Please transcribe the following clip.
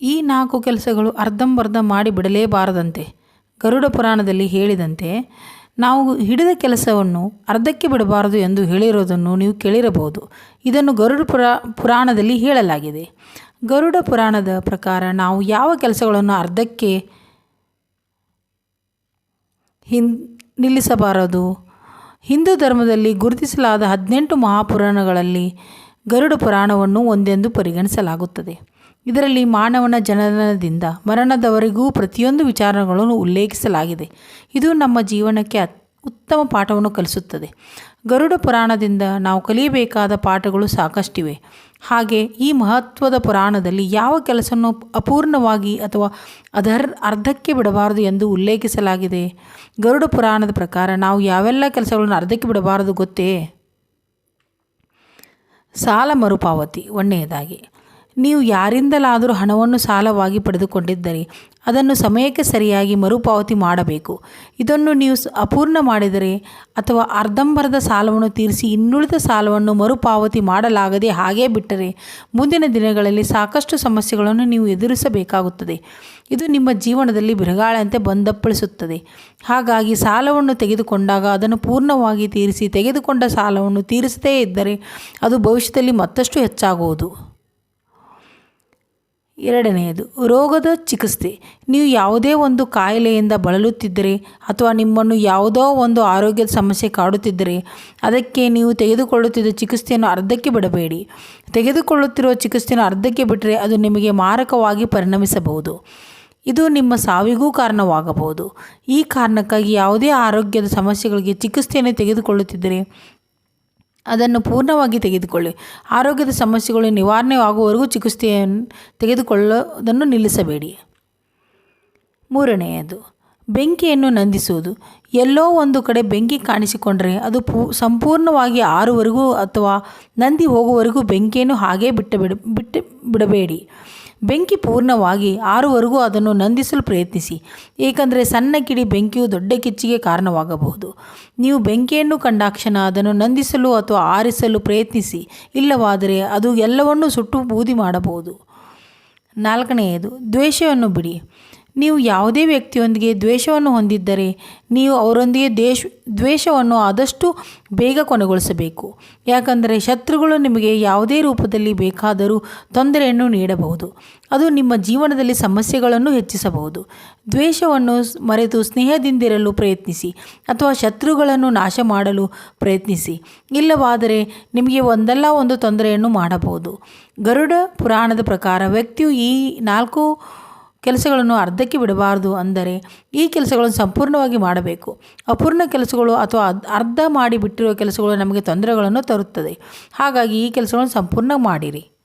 ಈ ನಾಲ್ಕು ಕೆಲಸಗಳು ಅರ್ಧಂಬರ್ಧ ಮಾಡಿ ಬಿಡಲೇಬಾರದಂತೆ. ಗರುಡ ಪುರಾಣದಲ್ಲಿ ಹೇಳಿದಂತೆ, ನಾವು ಹಿಡಿದ ಕೆಲಸವನ್ನು ಅರ್ಧಕ್ಕೆ ಬಿಡಬಾರದು ಎಂದು ಹೇಳಿರೋದನ್ನು ನೀವು ಕೇಳಿರಬಹುದು. ಇದನ್ನು ಗರುಡ ಪುರಾ, ಪುರಾಣದಲ್ಲಿ ಹೇಳಲಾಗಿದೆ. ಗರುಡ ಪುರಾಣದ ಪ್ರಕಾರ ನಾವು ಯಾವ ಕೆಲಸಗಳನ್ನು ಅರ್ಧಕ್ಕೆ ಹಿನ್ ನಿಲ್ಲಿಸಬಾರದು? ಹಿಂದೂ ಧರ್ಮದಲ್ಲಿ ಗುರುತಿಸಲಾದ ಹದಿನೆಂಟು ಮಹಾಪುರಾಣಗಳಲ್ಲಿ ಗರುಡ ಪುರಾಣವನ್ನು ಒಂದೆಂದು ಪರಿಗಣಿಸಲಾಗುತ್ತದೆ. ಇದರಲ್ಲಿ ಮಾನವನ ಜನನದಿಂದ ಮರಣದವರೆಗೂ ಪ್ರತಿಯೊಂದು ವಿಚಾರಗಳನ್ನು ಉಲ್ಲೇಖಿಸಲಾಗಿದೆ. ಇದು ನಮ್ಮ ಜೀವನಕ್ಕೆ ಉತ್ತಮ ಪಾಠವನ್ನು ಕಲಿಸುತ್ತದೆ. ಗರುಡ ಪುರಾಣದಿಂದ ನಾವು ಕಲಿಯಬೇಕಾದ ಪಾಠಗಳು ಸಾಕಷ್ಟಿವೆ. ಹಾಗೆ ಈ ಮಹತ್ವದ ಪುರಾಣದಲ್ಲಿ ಯಾವ ಕೆಲಸವನ್ನು ಅಪೂರ್ಣವಾಗಿ ಅಥವಾ ಅದರ್, ಅರ್ಧಕ್ಕೆ ಬಿಡಬಾರದು ಎಂದು ಉಲ್ಲೇಖಿಸಲಾಗಿದೆ? ಗರುಡ ಪುರಾಣದ ಪ್ರಕಾರ ನಾವು ಯಾವೆಲ್ಲ ಕೆಲಸಗಳನ್ನು ಅರ್ಧಕ್ಕೆ ಬಿಡಬಾರದು ಗೊತ್ತೇ? ಸಾಲ ಮರುಪಾವತಿ ಒಂದನೆಯದಾಗಿ ನೀವು ಯಾರಿಂದಲಾದರೂ ಹಣವನ್ನು ಸಾಲವಾಗಿ ಪಡೆದುಕೊಂಡಿದ್ದರೆ, ಅದನ್ನು ಸಮಯಕ್ಕೆ ಸರಿಯಾಗಿ ಮರುಪಾವತಿ ಮಾಡಬೇಕು. ಇದನ್ನು ನೀವು ಅಪೂರ್ಣ ಮಾಡಿದರೆ ಅಥವಾ ಅರ್ಧಂಬರ್ಧ ಸಾಲವನ್ನು ತೀರಿಸಿ ಇನ್ನುಳಿದ ಸಾಲವನ್ನು ಮರುಪಾವತಿ ಮಾಡಲಾಗದೆ ಹಾಗೇ ಬಿಟ್ಟರೆ ಮುಂದಿನ ದಿನಗಳಲ್ಲಿ ಸಾಕಷ್ಟು ಸಮಸ್ಯೆಗಳನ್ನು ನೀವು ಎದುರಿಸಬೇಕಾಗುತ್ತದೆ. ಇದು ನಿಮ್ಮ ಜೀವನದಲ್ಲಿ ಬಿರುಗಾಳಂತೆ ಬಂದಪ್ಪಳಿಸುತ್ತದೆ. ಹಾಗಾಗಿ ಸಾಲವನ್ನು ತೆಗೆದುಕೊಂಡಾಗ ಅದನ್ನು ಪೂರ್ಣವಾಗಿ ತೀರಿಸಿ ತೆಗೆದುಕೊಂಡ ಸಾಲವನ್ನು ತೀರಿಸದೇ ಇದ್ದರೆ ಅದು ಭವಿಷ್ಯದಲ್ಲಿ ಮತ್ತಷ್ಟು ಹೆಚ್ಚಾಗುವುದು. ಎರಡನೆಯದು, ರೋಗದ ಚಿಕಿತ್ಸೆ. ನೀವು ಯಾವುದೇ ಒಂದು ಕಾಯಿಲೆಯಿಂದ ಬಳಲುತ್ತಿದ್ದರೆ ಅಥವಾ ನಿಮ್ಮನ್ನು ಯಾವುದೋ ಒಂದು ಆರೋಗ್ಯದ ಸಮಸ್ಯೆ ಕಾಡುತ್ತಿದ್ದರೆ ಅದಕ್ಕೆ ನೀವು ತೆಗೆದುಕೊಳ್ಳುತ್ತಿದ್ದ ಚಿಕಿತ್ಸೆಯನ್ನು ಅರ್ಧಕ್ಕೆ ಬಿಡಬೇಡಿ. ತೆಗೆದುಕೊಳ್ಳುತ್ತಿರುವ ಚಿಕಿತ್ಸೆಯನ್ನು ಅರ್ಧಕ್ಕೆ ಬಿಟ್ಟರೆ ಅದು ನಿಮಗೆ ಮಾರಕವಾಗಿ ಪರಿಣಮಿಸಬಹುದು. ಇದು ನಿಮ್ಮ ಸಾವಿಗೂ ಕಾರಣವಾಗಬಹುದು. ಈ ಕಾರಣಕ್ಕಾಗಿ ಯಾವುದೇ ಆರೋಗ್ಯದ ಸಮಸ್ಯೆಗಳಿಗೆ ಚಿಕಿತ್ಸೆಯನ್ನು ತೆಗೆದುಕೊಳ್ಳುತ್ತಿದ್ದರೆ ಅದನ್ನು ಪೂರ್ಣವಾಗಿ ತೆಗೆದುಕೊಳ್ಳಿ. ಆರೋಗ್ಯದ ಸಮಸ್ಯೆಗಳು ನಿವಾರಣೆ ಆಗುವವರೆಗೂ ಚಿಕಿತ್ಸೆಯನ್ನು ತೆಗೆದುಕೊಳ್ಳೋದನ್ನು ನಿಲ್ಲಿಸಬೇಡಿ. ಮೂರನೆಯದು ಬೆಂಕಿಯನ್ನು ನಂದಿಸುವುದು. ಎಲ್ಲೋ ಒಂದು ಕಡೆ ಬೆಂಕಿ ಕಾಣಿಸಿಕೊಂಡರೆ ಅದು ಪೂ, ಸಂಪೂರ್ಣವಾಗಿ ಆರುವರೆಗೂ ಅಥವಾ ನಂದಿ ಹೋಗುವವರೆಗೂ ಬೆಂಕಿಯನ್ನು ಹಾಗೇ ಬಿಟ್ಟು ಬಿಡ, ಬಿಟ್ಟು ಬಿಡಬೇಡಿ. ಬೆಂಕಿ ಪೂರ್ಣವಾಗಿ ಆರುವರೆಗೂ ಅದನ್ನು ನಂದಿಸಲು ಪ್ರಯತ್ನಿಸಿ. ಏಕೆಂದರೆ ಸಣ್ಣ ಕಿಡಿ ಬೆಂಕಿಯು ದೊಡ್ಡ ಕಿಚ್ಚಿಗೆ ಕಾರಣವಾಗಬಹುದು. ನೀವು ಬೆಂಕಿಯನ್ನು ಕಂಡಾಕ್ಷಣ ಅದನ್ನು ನಂದಿಸಲು ಅಥವಾ ಆರಿಸಲು ಪ್ರಯತ್ನಿಸಿ. ಇಲ್ಲವಾದರೆ ಅದು ಎಲ್ಲವನ್ನೂ ಸುಟ್ಟು ಬೂದಿ ಮಾಡಬಹುದು. ನಾಲ್ಕನೆಯದು, ದ್ವೇಷವನ್ನು ಬಿಡಿ. ನೀವು ಯಾವುದೇ ವ್ಯಕ್ತಿಯೊಂದಿಗೆ ದ್ವೇಷವನ್ನು ಹೊಂದಿದ್ದರೆ ನೀವು ಅವರೊಂದಿಗೆ ದ್ವೇಷ ದ್ವೇಷವನ್ನು ಆದಷ್ಟು ಬೇಗ ಕೊನೆಗೊಳಿಸಬೇಕು. ಯಾಕಂದರೆ ಶತ್ರುಗಳು ನಿಮಗೆ ಯಾವುದೇ ರೂಪದಲ್ಲಿ ಬೇಕಾದರೂ ತೊಂದರೆಯನ್ನು ನೀಡಬಹುದು. ಅದು ನಿಮ್ಮ ಜೀವನದಲ್ಲಿ ಸಮಸ್ಯೆಗಳನ್ನು ಹೆಚ್ಚಿಸಬಹುದು. ದ್ವೇಷವನ್ನು ಮರೆತು ಸ್ನೇಹದಿಂದಿರಲು ಪ್ರಯತ್ನಿಸಿ ಅಥವಾ ಶತ್ರುಗಳನ್ನು ನಾಶ ಮಾಡಲು ಪ್ರಯತ್ನಿಸಿ. ಇಲ್ಲವಾದರೆ ನಿಮಗೆ ಒಂದಲ್ಲ ಒಂದು ತೊಂದರೆಯನ್ನು ಮಾಡಬಹುದು. ಗರುಡ ಪುರಾಣದ ಪ್ರಕಾರ ವ್ಯಕ್ತಿಯು ಈ ನಾಲ್ಕು ಕೆಲಸಗಳನ್ನು ಅರ್ಧಕ್ಕೆ ಬಿಡಬಾರದು ಅಂದರೆ ಈ ಕೆಲಸಗಳನ್ನು ಸಂಪೂರ್ಣವಾಗಿ ಮಾಡಬೇಕು. ಅಪೂರ್ಣ ಕೆಲಸಗಳು ಅಥವಾ ಅರ್ಧ ಮಾಡಿ ಬಿಟ್ಟಿರುವ ಕೆಲಸಗಳು ನಮಗೆ ತೊಂದರೆಗಳನ್ನು ತರುತ್ತದೆ. ಹಾಗಾಗಿ ಈ ಕೆಲಸಗಳನ್ನು ಸಂಪೂರ್ಣ ಮಾಡಿರಿ.